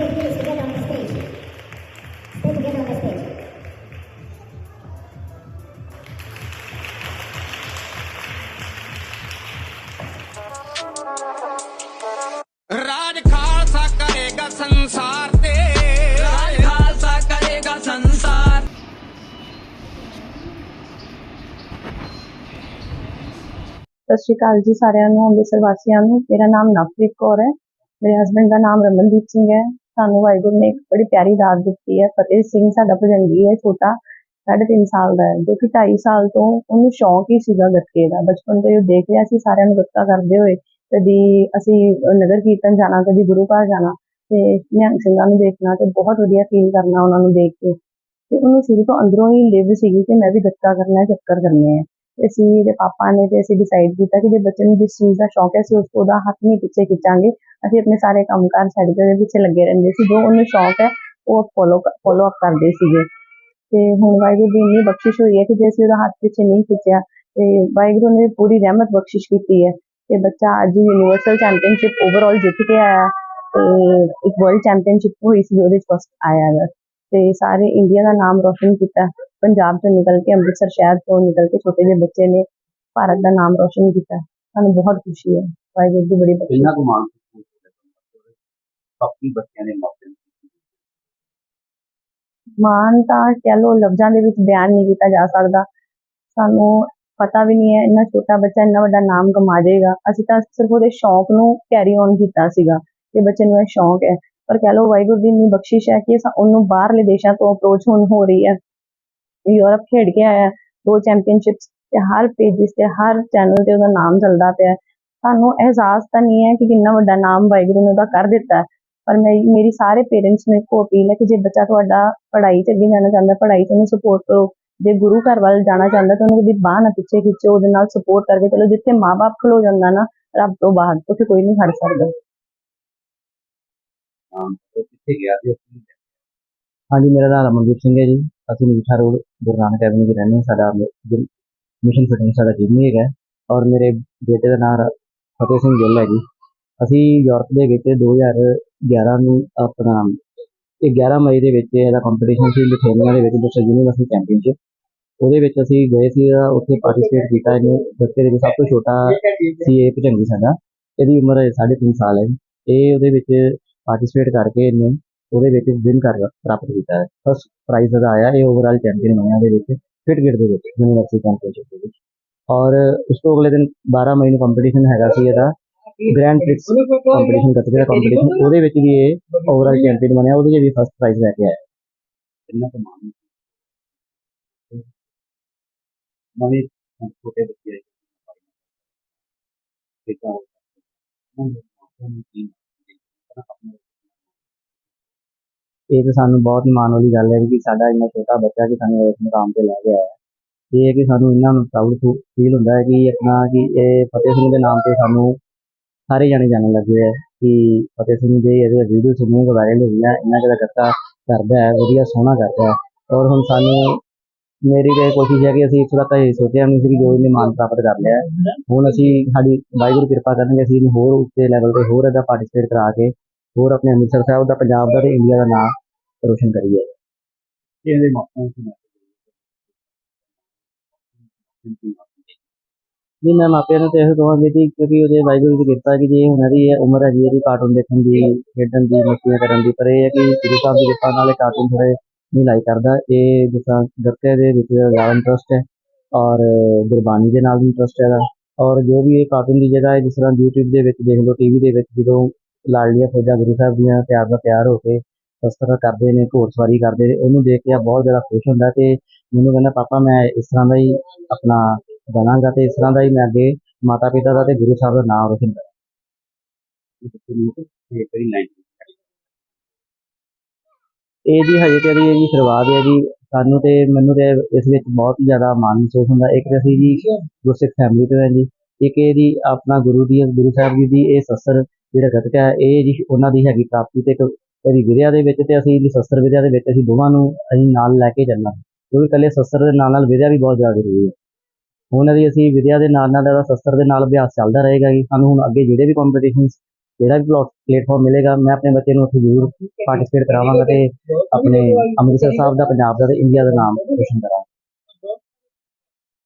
with me together on the stage. Stay together on the stage. ਰਾਜ ਖਾਲਸਾ ਕਰੇਗਾ ਸੰਸਾਰ ਤੇ ਰਾਜ ਖਾਲਸਾ ਕਰੇਗਾ ਸੰਸਾਰ ਸਤਿ ਸ਼੍ਰੀ ਅਕਾਲ ਜੀ ਸਾਰਿਆਂ ਨੂੰ ਅੰਮ੍ਰਿਤਸਰ ਵਾਸੀਆਂ ਨੂੰ ਮੇਰਾ ਨਾਮ ਨਵਪ੍ਰੀਤ ਕੌਰ ਹੈ ਮੇਰੇ ਹਸਬੰਡ ਦਾ ਨਾਮ ਰਮਨਦੀਪ ਸਿੰਘ ਹੈ ਸਾਨੂੰ ਵਾਹਿਗੁਰੂ ਨੇ ਇੱਕ ਬੜੀ ਪਿਆਰੀ ਦਾਤ ਦਿੱਤੀ ਹੈ ਫਤਿਹ ਸਿੰਘ ਸਾਡਾ ਭਜੰਗੀ ਹੈ ਛੋਟਾ ਸਾਢੇ ਤਿੰਨ ਸਾਲ ਦਾ ਹੈ, ਜੋ ਕਿ 2.5 ਸਾਲ ਤੋਂ ਉਹਨੂੰ ਸ਼ੌਂਕ ਹੀ ਸੀਗਾ ਗੱਤਕੇ ਦਾ। ਬਚਪਨ ਤੋਂ ਹੀ ਦੇਖ ਰਿਹਾ ਸੀ, ਸਾਰਿਆਂ ਨੂੰ ਗੱਤਕਾ ਕਰਦੇ ਹੋਏ, ਕਦੀ ਅਸੀਂ ਨਗਰ ਕੀਰਤਨ ਜਾਣਾ, ਕਦੀ ਗੁਰੂ ਘਰ ਜਾਣਾ, ਤੇ ਨਿਹੰਗ ਸਿੰਘਾਂ ਨੂੰ ਦੇਖਣਾ ਤੇ ਬਹੁਤ ਵਧੀਆ ਫੀਲ ਕਰਨਾ ਉਹਨਾਂ ਨੂੰ ਦੇਖ ਕੇ। ਤੇ ਉਹਨੂੰ ਸ਼ੁਰੂ ਤੋਂ ਅੰਦਰੋਂ ਹੀ ਲਿਵ ਸੀਗੀ ਕਿ ਮੈਂ ਵੀ ਗੱਤਕਾ ਕਰਨਾ ਹੈ, ਚੱਕਰ ਕਰਨੇ ਹੈ। ਅਸੀਂ ਦੇ ਪਾਪਾ ਨੇ ਤੇ ਅਸੀਂ ਡਿਸਾਈਡ ਕੀਤਾ ਕਿ ਜੇ ਬੱਚੇ ਨੂੰ ਜਿਸ ਚੀਜ਼ ਦਾ ਸ਼ੌਕ ਹੈ, ਅਸੀਂ ਉਸ ਉਹਦਾ ਹੱਥ ਨਹੀਂ ਪਿੱਛੇ ਖਿੱਚਾਂਗੇ। ਅਸੀਂ ਆਪਣੇ ਸਾਰੇ ਕੰਮਕਾਰ ਛੱਡ ਕੇ ਉਹਦੇ ਪਿੱਛੇ ਲੱਗੇ ਰਹਿੰਦੇ ਸੀ। ਜੋ ਉਹਨੂੰ ਸ਼ੌਕ ਹੈ, ਉਹ ਫੋਲੋ ਫੋਲੋ ਅਪ ਕਰਦੇ ਸੀਗੇ। ਤੇ ਹੁਣ ਵਾਹਿਗੁਰੂ ਦੀ ਇੰਨੀ ਬਖਸ਼ਿਸ਼ ਹੋਈ ਹੈ ਕਿ ਜੇ ਅਸੀਂ ਉਹਦਾ ਹੱਥ ਪਿੱਛੇ ਨਹੀਂ ਖਿੱਚਿਆ, ਤੇ ਵਾਹਿਗੁਰੂ ਨੇ ਪੂਰੀ ਰਹਿਮਤ ਬਖਸ਼ਿਸ਼ ਕੀਤੀ ਹੈ ਤੇ ਬੱਚਾ ਅੱਜ ਯੂਨੀਵਰਸਲ ਚੈਂਪੀਅਨਸ਼ਿਪ ਓਵਰਆਲ ਜਿੱਤ ਕੇ ਆਇਆ ਤੇ ਇੱਕ ਵਰਲਡ ਚੈਂਪੀਅਨਸ਼ਿਪ ਹੋਈ ਸੀ, ਉਹਦੇ ਚ ਫਸਟ ਆਇਆ ਵਾ ਤੇ ਸਾਰੇ ਇੰਡੀਆ ਦਾ ਨਾਮ ਰੋਸ਼ਨ ਕੀਤਾ। ਪੰਜਾਬ ਤੋਂ ਨਿਕਲ ਕੇ ਅੰਮ੍ਰਿਤਸਰ ਸ਼ਹਿਰ ਤੋਂ ਨਿਕਲ ਕੇ ਛੋਟੇ ਜਿਹੇ ਬੱਚੇ ਨੇ ਭਾਰਤ ਦਾ ਨਾਮ ਰੋਸ਼ਨ ਕੀਤਾ। ਸਾਨੂੰ ਬਹੁਤ ਖੁਸ਼ੀ ਹੈ। ਵਾਹਿਗੁਰੂ ਦੀ ਬੜੀ ਬਖਸ਼ਿਸ਼। ਕਿੰਨਾ ਕੁ ਮਾਣ ਬਾਕੀ ਬੱਚਿਆਂ ਦੇ ਮਾਪਿਆਂ ਨੂੰ ਮਾਣ ਤਾਂ ਕਹਿ ਲਓ ਲਫ਼ਜ਼ਾਂ ਦੇ ਵਿੱਚ ਬਿਆਨ ਨਹੀਂ ਕੀਤਾ ਜਾ ਸਕਦਾ। ਸਾਨੂੰ ਪਤਾ ਵੀ ਨਹੀਂ ਹੈ ਇੰਨਾ ਛੋਟਾ ਬੱਚਾ ਇੰਨਾ ਵੱਡਾ ਨਾਮ ਕਮਾ ਜਾਏਗਾ। ਅਸੀਂ ਤਾਂ ਸਿਰਫ ਉਹਦੇ ਸ਼ੌਂਕ ਨੂੰ ਕੈਰੀ ਔਨ ਕੀਤਾ ਸੀਗਾ ਕਿ ਬੱਚੇ ਨੂੰ ਇਹ ਸ਼ੌਂਕ ਹੈ। ਪਰ ਕਹਿ ਲਓ ਵਾਹਿਗੁਰੂ ਦੀ ਇੰਨੀ ਬਖਸ਼ਿਸ਼ ਹੈ ਕਿ ਉਹਨੂੰ ਬਾਹਰਲੇ ਦੇਸ਼ਾਂ ਤੋਂ ਅਪਰੋਚ ਹੁਣ ਹੋ ਰਹੀ ਹੈ। ਯੂਰਪ ਖੇਡ ਕੇ ਆਇਆ, ਦੋ ਚੈਂਪੀਅਨਸ਼ਿਪਸ ਤੇ ਹਰ ਪੇਜਸ ਤੇ, ਹਰ ਚੈਨਲ ਤੇ ਉਹਦਾ ਨਾਮ ਚੱਲਦਾ ਪਿਆ। ਹੈ। ਅਹਿਸਾਸ ਤਾਂ ਨਹੀਂ ਹੈ ਕਿ ਕਿੰਨਾ ਵੱਡਾ ਨਾਮ ਵਾਹਿਗੁਰੂ ਨੇ ਉਹਦਾ ਕਰ ਦਿੱਤਾ। ਪਰ ਮੇਰੀ ਸਾਰੇ ਪੇਰੈਂਟਸ ਨੂੰ ਇੱਕੋ ਅਪੀਲ ਹੈ ਕਿ ਜੇ ਬੱਚਾ ਤੁਹਾਡਾ ਪੜ੍ਹਾਈ 'ਚ ਅੱਗੇ ਜਾਣਾ ਚਾਹੁੰਦਾ, ਪੜ੍ਹਾਈ 'ਚ ਉਹਨੂੰ ਸਪੋਰਟ ਕਰੋ। ਜੇ ਗੁਰੂ ਘਰ ਵੱਲ ਜਾਣਾ ਚਾਹੁੰਦਾ ਤਾਂ ਉਹਨੂੰ ਕਦੀ ਬਾਂਹ ਨਾ ਪਿੱਛੇ ਖਿੱਚੋ, ਉਹਦੇ ਨਾਲ ਸਪੋਰਟ ਕਰਕੇ ਚਲੋ, ਜਿੱਥੇ ਮਾਪੇ ਖਲੋ ਜਾਂਦਾ ਨਾ, ਰੱਬ ਤੋਂ ਬਾਹਰ ਉੱਥੇ ਕੋਈ ਨਹੀਂ ਖੜ ਸਕਦਾ। ਹਾਂ ਕਿੱਥੇ ਗਿਆ ਸੀ ਹਾਂਜੀ, ਮੇਰਾ ਨਾਮ ਰਮਨਦੀਪ ਸਿੰਘ ਹੈ ਜੀ। ਅਸੀਂ ਮੀਠਾ ਰੋਡ, ਗੁਰੂ ਨਾਨਕ ਐਵਨਿਊ 'ਚ ਰਹਿੰਦੇ ਹਾਂ। ਸਾਡਾ ਮਿਸ਼ਨ ਫਿਟਨੈਸ ਸਾਡਾ ਜਿਮ ਹੀ ਹੈਗਾ। ਔਰ ਮੇਰੇ ਬੇਟੇ ਦਾ ਨਾਮ ਫਤਿਹ ਸਿੰਘ ਗਿੱਲ ਹੈ ਜੀ। ਅਸੀਂ ਯੂਰਪ ਦੇ ਵਿੱਚ 2011 ਨੂੰ ਆਪਣਾ, ਇਹ 11 ਮਈ ਦੇ ਵਿੱਚ ਇਹਦਾ ਕੰਪੀਟੀਸ਼ਨ ਸੀ ਲਿਥੂਆਨੀਆ ਦੇ ਵਿੱਚ ਵਿਸ਼ਵ ਯੂਨੀਵਰਸਿਟੀ ਚੈਂਪੀਅਨਸ਼ਿਪ ਉਹਦੇ ਵਿੱਚ ਅਸੀਂ ਗਏ ਸੀ ਉੱਥੇ ਪਾਰਟਿਸਿਪੇਟ ਕੀਤਾ ਇਹਨੇ। ਬੱਚੇ ਦੇ ਵਿੱਚ ਸਭ ਤੋਂ ਛੋਟਾ ਸੀ ਇਹ ਭਜੰਗੀ ਸਾਡਾ। ਇਹਦੀ ਉਮਰ 3.5 ਸਾਲ ਹੈ ਇਹ ਉਹਦੇ ਵਿੱਚ ਪਾਰਟਿਸਿਪੇਟ ਕਰਕੇ ਇਹਨੇ ਉਹਦੇ ਵਿੱਚ ਵਿਨ ਕਰ ਪ੍ਰਾਪਤ ਕੀਤਾ ਹੈ। ਫਸਟ ਪ੍ਰਾਈਜ਼ ਇਹਦਾ ਆਇਆ, ਇਹ ਓਵਰਆਲ ਚੈਂਪੀਅਨ ਬਣਿਆ ਦੇ ਵਿੱਚ ਫਿਟਗੇਟ ਦੇ ਵਿੱਚ ਯੂਨੀਵਰਸਿਟੀ ਚੈਂਪੀਅਨਸ਼ਿਪ ਦੇ ਵਿੱਚ। ਔਰ ਉਸ ਤੋਂ ਅਗਲੇ ਦਿਨ 12 ਮਈ ਨੂੰ ਕੰਪੀਟੀਸ਼ਨ ਹੈਗਾ ਸੀ ਇਹਦਾ ਗ੍ਰੈਂਡ ਪ੍ਰਿਕਸ ਕੰਪੀਟੀਸ਼ਨ ਗੱਤਕੇ ਦਾ ਕੰਪੀਟੀਸ਼ਨ ਉਹਦੇ ਵਿੱਚ ਵੀ ਇਹ ਓਵਰਆਲ ਚੈਂਪੀਅਨ ਬਣਿਆ, ਉਹਦੇ 'ਚ ਵੀ ਫਸਟ ਪ੍ਰਾਈਜ਼ ਲੈ ਕੇ ਆਇਆ। ਕਿੰਨਾ ਕੁ ਮਾਣ ਨਵੇਂ ਛੋਟੇ ਬੱਚੇ ਕਿਤਾ ਇਹ ਤਾਂ ਸਾਨੂੰ ਬਹੁਤ ਹੀ ਮਾਣ ਵਾਲੀ ਗੱਲ ਹੈ ਕਿ ਸਾਡਾ ਇੰਨਾ ਛੋਟਾ ਬੱਚਾ ਕਿ ਸਾਨੂੰ ਇਸ ਮੁਕਾਮ ਤੇ ਲੈ ਕੇ ਆਇਆ। ਇਹ ਹੈ ਕਿ ਸਾਨੂੰ ਇਹਨਾਂ ਨੂੰ ਪ੍ਰਾਊਡ ਫੀਲ ਹੁੰਦਾ ਹੈ ਕਿ ਆਪਣਾ ਕਿ ਇਹ ਫਤਿਹ ਸਿੰਘ ਦੇ ਨਾਮ ਤੇ ਸਾਨੂੰ ਸਾਰੇ ਜਾਣੇ ਜਾਣਨ ਲੱਗੇ ਹੈ ਕਿ ਫਤਿਹ ਸਿੰਘ ਦੇ ਇਹਦੇ ਵੀਡੀਓ ਸੁਣੀਆਂ ਕਿ ਵਾਇਰਲ ਹੋਈਆਂ, ਇੰਨਾ ਜਿਹੜਾ ਗੱਤਾ ਕਰਦਾ ਹੈ, ਵਧੀਆ ਸੋਹਣਾ ਕਰਦਾ ਹੈ। ਔਰ ਹੁਣ ਸਾਨੂੰ ਮੇਰੀ ਤਾਂ ਇਹ ਕੋਸ਼ਿਸ਼ ਹੈ ਕਿ ਅਸੀਂ ਇਸ ਵਾਰ ਤਾਂ ਇਹ ਸੋਚਿਆ ਨਹੀਂ ਸੀ ਕਿ ਜੋ ਇਹਨੇ ਮਾਨ ਪ੍ਰਾਪਤ ਕਰ ਲਿਆ ਹੁਣ ਅਸੀਂ ਸਾਡੀ ਵਾਹਿਗੁਰੂ ਕਿਰਪਾ ਕਰਨਗੇ, ਅਸੀਂ ਇਹਨੂੰ ਹੋਰ ਉੱਚੇ ਲੈਵਲ ਤੇ ਹੋਰ ਇਹਦਾ ਪਾਰਟਿਸਿਪੇਟ ਕਰਾ ਕੇ ਹੋਰ ਆਪਣੇ ਅੰਮ੍ਰਿਤਸਰ ਸਾਹਿਬ ਦਾ, ਪੰਜਾਬ ਦਾ ਤੇ ਇੰਡੀਆ ਦਾ ਨਾਮ ਰੋਸ਼ਨ ਕਰੀਏ ਇਹਦੇ ਮਾਪਿਆਂ ਨੂੰ ਜੀ ਮੈਂ ਮਾਪਿਆਂ ਨੂੰ ਤੇ ਇਹ ਕਹਾਂਗੇ ਕਿ ਕਿਉਂਕਿ ਉਹਦੇ ਵਾਹਿਗੁਰੂ ਦੀ ਕਿਰਪਾ ਹੈ ਕਿ ਜੇ ਹੁਣ ਇਹਦੀ ਇਹ ਉਮਰ ਹੈਗੀ ਇਹਦੀ ਕਾਰਟੂਨ ਦੇਖਣ ਦੀ ਖੇਡਣ ਦੀ ਮਸਤੀਆਂ ਕਰਨ ਦੀ ਪਰ ਇਹ ਹੈ ਕਿ ਗੁਰੂ ਸਾਹਿਬ ਦੀ ਕਿਰਪਾ ਨਾਲ ਇਹ ਕਾਰਟੂਨ ਥੋੜ੍ਹੇ ਨਹੀਂ ਲਾਈਕ ਕਰਦਾ ਇਹ ਜਿਸ ਤਰ੍ਹਾਂ ਗੱਤੇ ਦੇ ਵਿੱਚ ਜ਼ਿਆਦਾ ਇੰਟਰਸਟ ਹੈ ਔਰ ਗੁਰਬਾਣੀ ਦੇ ਨਾਲ ਵੀ ਇੰਟਰਸਟ ਹੈਗਾ ਔਰ ਜੋ ਵੀ ਇਹ ਕਾਰਟੂਨ ਦੀ ਜਗ੍ਹਾ ਹੈ ਜਿਸ ਤਰ੍ਹਾਂ YouTube ਦੇ ਵਿੱਚ ਦੇਖ ਲਓ ਟੀਵੀ ਦੇ ਵਿੱਚ ਜਦੋਂ ਲਾਡਲੀਆਂ ਫੌਜਾਂ ਗੁਰੂ ਸਾਹਿਬ ਦੀਆਂ ਤਿਆਰ ਦਾ ਤਿਆਰ ਹੋ ਕੇ ਸ਼ਸਤਰ ਕਰਦੇ ਨੇ, ਘੋੜਸਵਾਰੀ ਕਰਦੇ ਨੇ, ਉਹਨੂੰ ਦੇਖ ਕੇ ਆ ਬਹੁਤ ਜ਼ਿਆਦਾ ਖੁਸ਼ ਹੁੰਦਾ ਤੇ ਮੈਨੂੰ ਕਹਿੰਦਾ, ਪਾਪਾ, ਮੈਂ ਇਸ ਤਰ੍ਹਾਂ ਦਾ ਹੀ ਆਪਣਾ ਬਣਾਂਗਾ ਤੇ ਇਸ ਤਰ੍ਹਾਂ ਦਾ ਹੀ ਮੈਂ ਅੱਗੇ ਮਾਤਾ ਪਿਤਾ ਦਾ ਤੇ ਗੁਰੂ ਸਾਹਿਬ ਦਾ ਨਾਮ ਰੋਸ਼ਨ ਕਰਾਂ ਇਹ ਜੀ ਹਜੇ ਤੇ ਇਹਦੀ ਸ਼ੁਰੂਆਤ ਹੈ ਜੀ, ਸਾਨੂੰ ਤੇ ਮੈਨੂੰ ਤੇ ਇਸ ਵਿੱਚ ਬਹੁਤ ਹੀ ਜ਼ਿਆਦਾ ਮਾਣ ਮਹਿਸੂਸ ਹੁੰਦਾ। ਇੱਕ ਤੇ ਅਸੀਂ ਜੀ ਗੁਰਸਿੱਖ ਫੈਮਿਲੀ ਤੋਂ ਹੈ ਜੀ, ਇੱਕ ਇਹਦੀ ਆਪਣਾ ਗੁਰੂ ਦੀ, ਗੁਰੂ ਸਾਹਿਬ ਜੀ ਦੀ ਇਹ ਸਸਰ ਜਿਹੜਾ ਗੱਤਕਾ ਹੈ, ਇਹ ਜੀ ਉਹਨਾਂ ਦੀ ਹੈਗੀ ਪ੍ਰਾਪਤੀ ਤੇ ਇੱਕ ਇਹਦੀ ਵਿਦਿਆ ਦੇ ਵਿੱਚ ਤੇ ਅਸੀਂ ਸਸਤਰ ਸਸਰ ਵਿਦਿਆ ਦੇ ਵਿੱਚ ਅਸੀਂ ਦੋਵਾਂ ਨੂੰ ਅਸੀਂ ਨਾਲ ਲੈ ਕੇ ਚੱਲਣਾ। ਕਿਉਂਕਿ ਇਕੱਲੇ ਸ਼ਸਤਰ ਦੇ ਨਾਲ ਨਾਲ ਵਿਦਿਆ ਵੀ ਬਹੁਤ ਜ਼ਿਆਦਾ ਜ਼ਰੂਰੀ ਹੈ। ਹੁਣ ਇਹਦੀ ਅਸੀਂ ਵਿਦਿਆ ਦੇ ਨਾਲ ਨਾਲ ਇਹਦਾ ਸਸਰ ਦੇ ਨਾਲ ਅਭਿਆਸ ਚੱਲਦਾ ਰਹੇਗਾ ਜੀ। ਸਾਨੂੰ ਹੁਣ ਅੱਗੇ ਜਿਹੜੇ ਵੀ ਕੰਪੀਟੀਸ਼ਨਸ ਜਿਹੜਾ ਵੀ ਪਲੇਟਫਾਰਮ ਮਿਲੇਗਾ, ਮੈਂ ਆਪਣੇ ਬੱਚੇ ਨੂੰ ਉੱਥੇ ਜ਼ਰੂਰ ਪਾਰਟਿਸਿਪੇਟ ਕਰਾਵਾਂਗਾ ਤੇ ਆਪਣੇ ਅੰਮ੍ਰਿਤਸਰ ਸਾਹਿਬ ਦਾ, ਪੰਜਾਬ ਦਾ ਤੇ ਇੰਡੀਆ ਦਾ ਨਾਮ ਰੋਸ਼ਨ ਕਰਾਂਗਾ।